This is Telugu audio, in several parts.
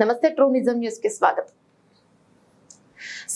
నమస్తే ట్రూ నిజం న్యూస్ కి స్వాగతం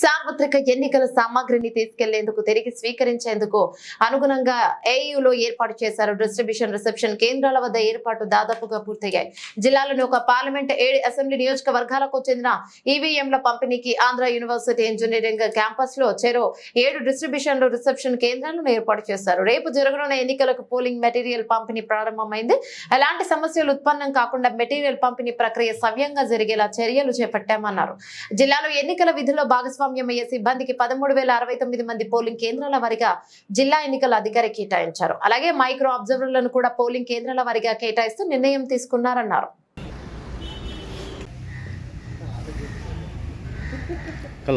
సార్వత్రిక ఎన్నికల సామాగ్రిని తీసుకెళ్ళేందుకు తిరిగి స్వీకరించేందుకు అనుగుణంగా ఏయులో ఏర్పాటు చేశారు. డిస్ట్రిబ్యూషన్ రిసెప్షన్ కేంద్రాల వద్ద ఏర్పాటు దాదాపుగా పూర్తయ్యాయి. జిల్లాలోని ఒక పార్లమెంట్ ఏడు అసెంబ్లీ నియోజకవర్గాలకు చెందిన ఈవీఎంల పంపిణీకి ఆంధ్ర యూనివర్సిటీ ఇంజనీరింగ్ క్యాంపస్లో చెరో ఏడు డిస్ట్రిబ్యూషన్ రిసెప్షన్ కేంద్రాలను ఏర్పాటు చేశారు. రేపు జరగనున్న ఎన్నికలకు పోలింగ్ మెటీరియల్ పంపిణీ ప్రారంభమైంది. ఎలాంటి సమస్యలు ఉత్పన్నం కాకుండా మెటీరియల్ పంపిణీ ప్రక్రియ సవ్యంగా జరిగేలా చర్యలు చేపట్టామన్నారు. జిల్లాలో ఎన్నికల విధుల్లో భాగస్వామ్యమయ్యే సిబ్బందికి పదమూడు వేల అరవై తొమ్మిది మంది పోలింగ్ కేంద్రాల వారిగా జిల్లా ఎన్నికల అధికారి కేటాయించారు. అలాగే మైక్రో అబ్జర్వర్లను కూడా పోలింగ్ కేంద్రాల వారిగా కేటాయిస్తూ నిర్ణయం తీసుకున్నారన్నారు.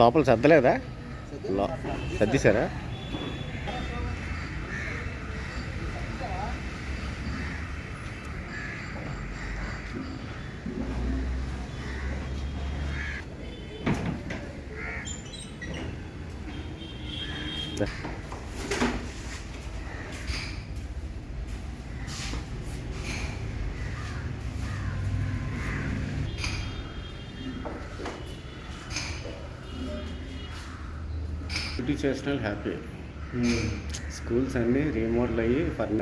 లోపల సర్దలేదా? సర్దిశారా? డ్యూటీ చేసిన హ్యాపీ స్కూల్స్ అన్నీ రీమోడల్ అయ్యి ఫర్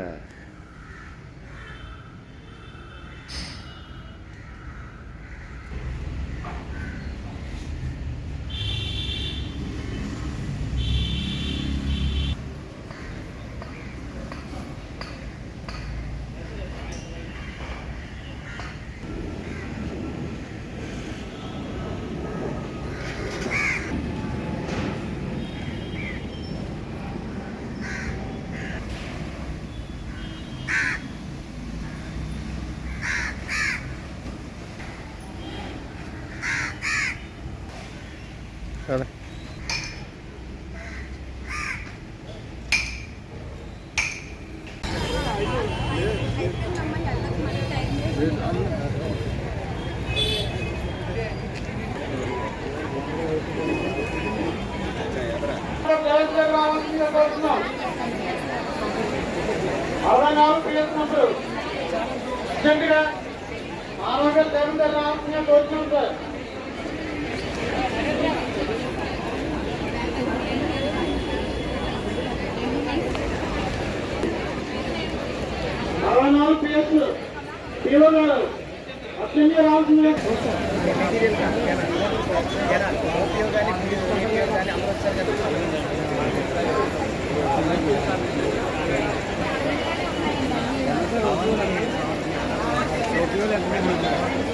కదా అరవై నాలుగు పిఎస్నప్పుడు అర్జెంటుగా ఆరోగ్య సేవలు రావాల్సిన కోరుతున్నాం సార్ అరవై నాలుగు పిఎస్ పిఓ గారు అర్జెంటుగా రావాల్సిందిగా సిబ్బందికి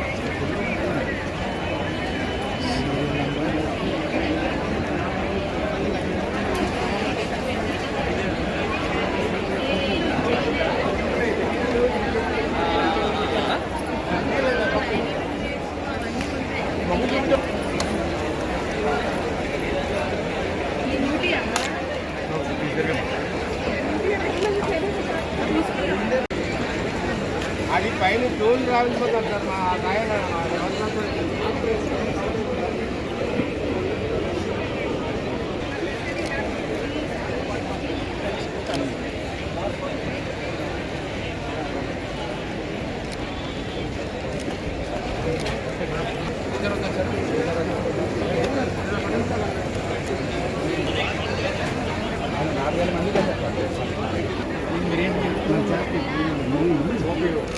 సాధించుకుంటారు సార్ మా గాయన నాలుగు వేల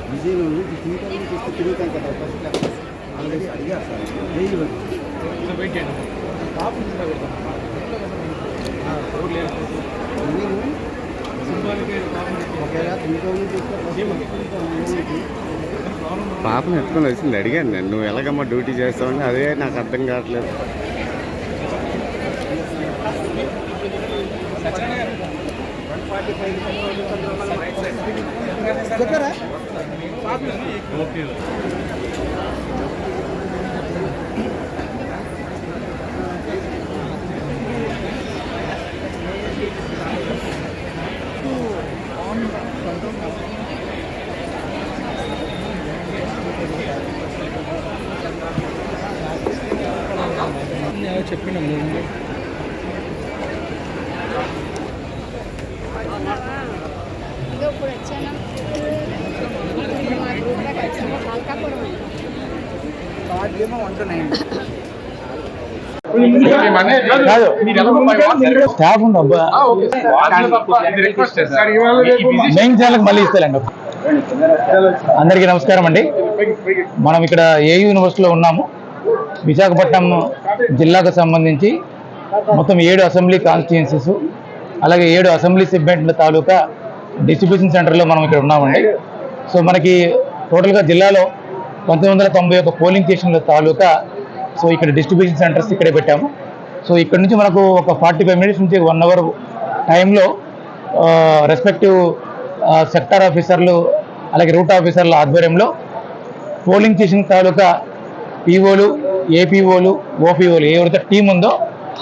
విజయం తిరుగుతానికి ఇస్తే పాపను ఎత్తుకొని వచ్చింది అడిగాను నేను నువ్వు ఎలాగమ్మా డ్యూటీ చేస్తావని? అదే నాకు అర్థం కావట్లేదు. ఫార్టీ ఫైవ్ ఇదో ఇప్పుడు వచ్చాను ఇప్పుడు మా గ్రూప్లోకి వచ్చాము మల్కాపురం స్టాఫ్ ఉంది అబ్బా. మెయిన్ ఛానల్ మళ్ళీ ఇస్తానండి అందరికీ నమస్కారం అండి. మనం ఇక్కడ ఏ యూనివర్సిటీలో ఉన్నాము? విశాఖపట్నం జిల్లాకు సంబంధించి మొత్తం ఏడు అసెంబ్లీ కాన్స్టిట్యున్సీస్ అలాగే ఏడు అసెంబ్లీ సెగ్మెంట్ల తాలూకా డిస్ట్రిబ్యూషన్ సెంటర్లో మనం ఇక్కడ ఉన్నామండి. సో మనకి టోటల్గా జిల్లాలో పంతొమ్మిది వందల తొంభై ఒక పోలింగ్ స్టేషన్ల తాలూకా సో ఇక్కడ డిస్ట్రిబ్యూషన్ సెంటర్స్ ఇక్కడే పెట్టాము. సో ఇక్కడ నుంచి మనకు ఒక ఫార్టీ ఫైవ్ మినిట్స్ నుంచి వన్ అవర్ టైంలో రెస్పెక్టివ్ సెక్టార్ ఆఫీసర్లు అలాగే రూట్ ఆఫీసర్ల ఆధ్వర్యంలో పోలింగ్ స్టేషన్ తాలూకా పీఓలు ఏపీఓలు ఓపీఓలు ఎవరైతే టీం ఉందో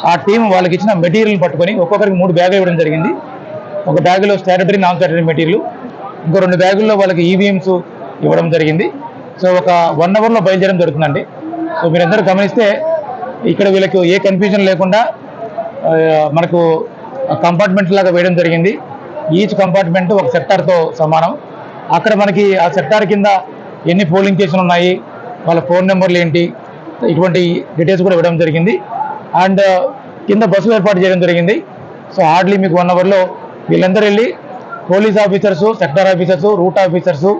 ఆ టీం వాళ్ళకి ఇచ్చిన మెటీరియల్ పట్టుకొని ఒక్కొక్కరికి మూడు బ్యాగులు ఇవ్వడం జరిగింది. ఒక బ్యాగులో స్టాటరీ నాన్ స్టాటటరీ మెటీరియల్ ఇంకో రెండు బ్యాగుల్లో వాళ్ళకి ఈవీఎంస్ ఇవ్వడం జరిగింది. సో ఒక వన్ అవర్లో బయలుదేరడం జరుగుతుందండి. సో మీరందరూ గమనిస్తే ఇక్కడ వీళ్ళకి ఏ కన్ఫ్యూజన్ లేకుండా మనకు కంపార్ట్మెంట్ లాగా వేయడం జరిగింది. ఈచ్ కంపార్ట్మెంట్ ఒక సెక్టార్తో సమానం. అక్కడ మనకి ఆ సెక్టార్ కింద ఎన్ని పోలింగ్ స్టేషన్లు ఉన్నాయి వాళ్ళ ఫోన్ నెంబర్లు ఏంటి ఇటువంటి డీటెయిల్స్ కూడా ఇవ్వడం జరిగింది. అండ్ కింద బస్సులు ఏర్పాటు చేయడం జరిగింది. సో హార్డ్లీ మీకు వన్ అవర్లో వీళ్ళందరూ వెళ్ళి police officers sector officers route officers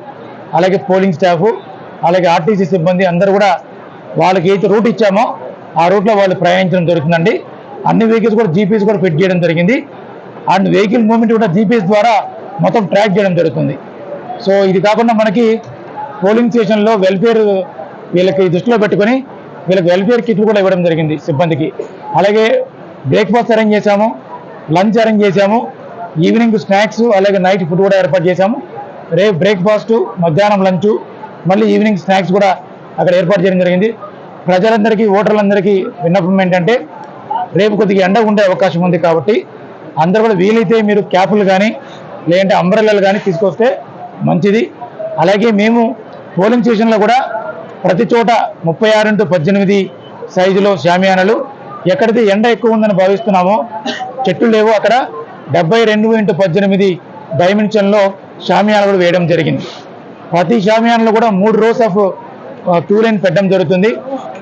అలాగే పోలింగ్ స్టాఫ్ అలాగే ఆర్టీసీ సిబ్బంది అందరూ కూడా వాళ్ళకి ఏదైతే రూట్ ఇచ్చామో ఆ రూట్లో వాళ్ళు ప్రయాణించడం జరుగుతుందండి. అన్ని వెహికల్స్ కూడా జీపీఎస్ కూడా ఫిట్ చేయడం జరిగింది. అండ్ వెహికల్ మూవ్మెంట్ కూడా జీపీఎస్ ద్వారా మొత్తం ట్రాక్ చేయడం జరుగుతుంది. సో ఇది కాకుండా మనకి పోలింగ్ స్టేషన్లో వెల్ఫేర్ వీళ్ళకి దృష్టిలో పెట్టుకొని వీళ్ళకి వెల్ఫేర్ కిట్లు కూడా ఇవ్వడం జరిగింది సిబ్బందికి. అలాగే బ్రేక్ఫాస్ట్ అరేంజ్ చేశాము లంచ్ అరేంజ్ చేశాము ఈవినింగ్ స్నాక్స్ అలాగే నైట్ ఫుడ్ కూడా ఏర్పాటు చేశాము. రేపు బ్రేక్ఫాస్ట్ మధ్యాహ్నం లంచ్ మళ్ళీ ఈవినింగ్ స్నాక్స్ కూడా అక్కడ ఏర్పాటు చేయడం జరిగింది. ప్రజలందరికీ ఓటర్లందరికీ విన్నపం ఏంటంటే రేపు కొద్దిగా ఎండ ఉండే అవకాశం ఉంది కాబట్టి అందరూ కూడా వీలైతే మీరు క్యాపులు కానీ లేదంటే అంబ్రెల్లాలు కానీ తీసుకొస్తే మంచిది. అలాగే మేము పోలింగ్ స్టేషన్లో కూడా ప్రతి చోట ముప్పై ఆరు ఇంటూ పద్దెనిమిది సైజులో షామియానాలు ఎక్కడైతే ఎండ ఎక్కువ ఉందని భావిస్తున్నామో చెట్లు లేవో. అక్కడ డెబ్బై రెండు ఇంటూ పద్దెనిమిది డైమెన్షన్లో షామియానాలు వేయడం జరిగింది. ప్రతి షామియాన్లో కూడా మూడు రోస్ ఆఫ్ టూ లైన్ పెట్టడం జరుగుతుంది.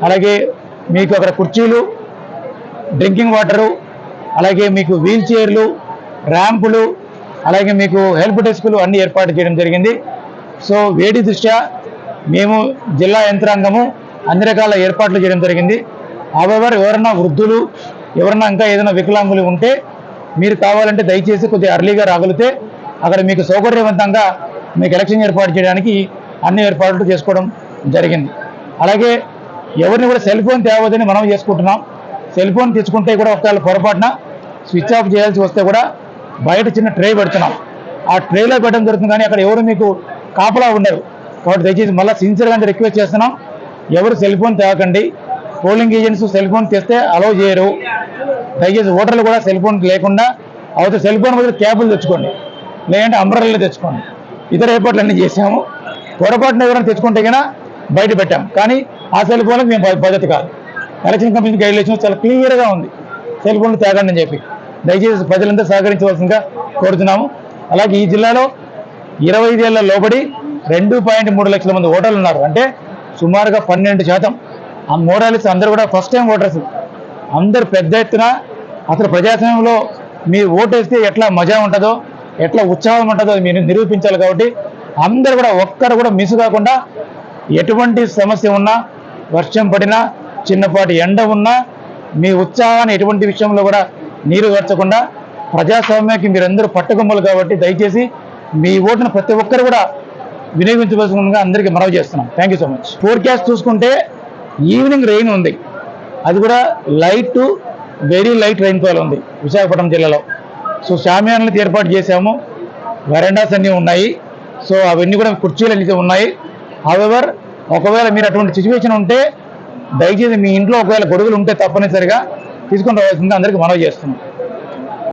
అలాగే మీకు అక్కడ కుర్చీలు డ్రింకింగ్ వాటరు అలాగే మీకు వీల్ చైర్లు ర్యాంపులు అలాగే మీకు హెల్ప్ డెస్కులు అన్ని ఏర్పాటు చేయడం జరిగింది. సో వేడి దృష్ట్యా మేము జిల్లా యంత్రాంగము అన్ని రకాల ఏర్పాట్లు చేయడం జరిగింది. అవెవర్ ఎవరన్నా వృద్ధులు ఎవరన్నా ఇంకా ఏదైనా వికలాంగులు ఉంటే మీరు కావాలంటే దయచేసి కొద్దిగా అర్లీగా రాగలిగితే అక్కడ మీకు సౌకర్యవంతంగా మీకు ఎలక్షన్ ఏర్పాటు చేయడానికి అన్ని ఏర్పాట్లు చేసుకోవడం జరిగింది. అలాగే ఎవరిని కూడా సెల్ ఫోన్ తేవద్దని మనం చేసుకుంటున్నాం. సెల్ ఫోన్ తెచ్చుకుంటే కూడా ఒకవేళ పొరపాటున స్విచ్ ఆఫ్ చేయాల్సి వస్తే కూడా బయట చిన్న ట్రే పెడుతున్నాం. ఆ ట్రేలో పెట్టడం జరుగుతుంది కానీ అక్కడ ఎవరు మీకు కాపలా ఉండరు. కాబట్టి దయచేసి మళ్ళీ సిన్సియర్గా రిక్వెస్ట్ చేస్తున్నాం. ఎవరు సెల్ ఫోన్ తేవకండి. పోలింగ్ ఏజెంట్స్ సెల్ ఫోన్ తెస్తే అలౌ చేయరు. దయచేసి ఓటర్లు కూడా సెల్ ఫోన్ లేకుండా అవతల సెల్ ఫోన్ బదులు క్యాబులు తెచ్చుకోండి. లేదంటే అంబ్రెల్లా తెచ్చుకోండి. ఇతర ఏర్పాట్లు అన్నీ చేసాము పొరపాటున ఎవరైనా తెచ్చుకుంటే కన్నా బయట పెట్టాం. కానీ ఆ సెల్ ఫోన్లకు మేము బాధ్యత కాదు. ఎలక్షన్ కమిషన్ గైడ్లైన్స్ చాలా క్లియర్గా ఉంది. సెల్ ఫోన్లు తేగండి అని చెప్పి. దయచేసి ప్రజలంతా సహకరించవలసిందిగా కోరుతున్నాము. అలాగే ఈ జిల్లాలో ఇరవై ఐదేళ్ళ లోబడి రెండు పాయింట్ మూడు లక్షల మంది ఓటర్లు ఉన్నారు. అంటే సుమారుగా పన్నెండు శాతం. ఆ మోరాలిస్ అందరూ కూడా ఫస్ట్ టైం ఓటర్స్. అందరు పెద్ద ఎత్తున అసలు ప్రజాస్వామ్యంలో మీరు ఓటేస్తే ఎట్లా మజా ఉంటుందో ఎట్లా ఉత్సాహం ఉంటుందో మీరు నిరూపించాలి కాబట్టి అందరు కూడా ఒక్కరు కూడా మిస్ కాకుండా ఎటువంటి సమస్య ఉన్నా వర్షం పడినా చిన్నపాటి ఎండ ఉన్నా మీ ఉత్సాహాన్ని ఎటువంటి విషయంలో కూడా నీరు గడచకుండా ప్రజాస్వామ్యానికి మీరందరూ పట్టుకొమ్మలు కాబట్టి దయచేసి మీ ఓటును ప్రతి ఒక్కరు కూడా వినియోగించవలసిందిగా అందరికీ మనవి చేస్తున్నాం. Thank you so much forecast చూసుకుంటే ఈవినింగ్ రెయిన్ ఉంది. అది కూడా light to very light rainfall ఉంది విశాఖపట్నం జిల్లాలో. సో షామియానాలు ఏర్పాటు చేశాము. వెరండాస్ అన్నీ ఉన్నాయి. సో అవన్నీ కూడా కుర్చీలు అన్ని ఉన్నాయి. హవెవర్ ఒకవేళ మీరు అటువంటి సిచ్యువేషన్ ఉంటే దయచేసి మీ ఇంట్లో ఒకవేళ గొడుగులు ఉంటే తప్పనిసరిగా తీసుకుని రావాల్సిందే అందరికీ మనవి చేస్తున్నాం.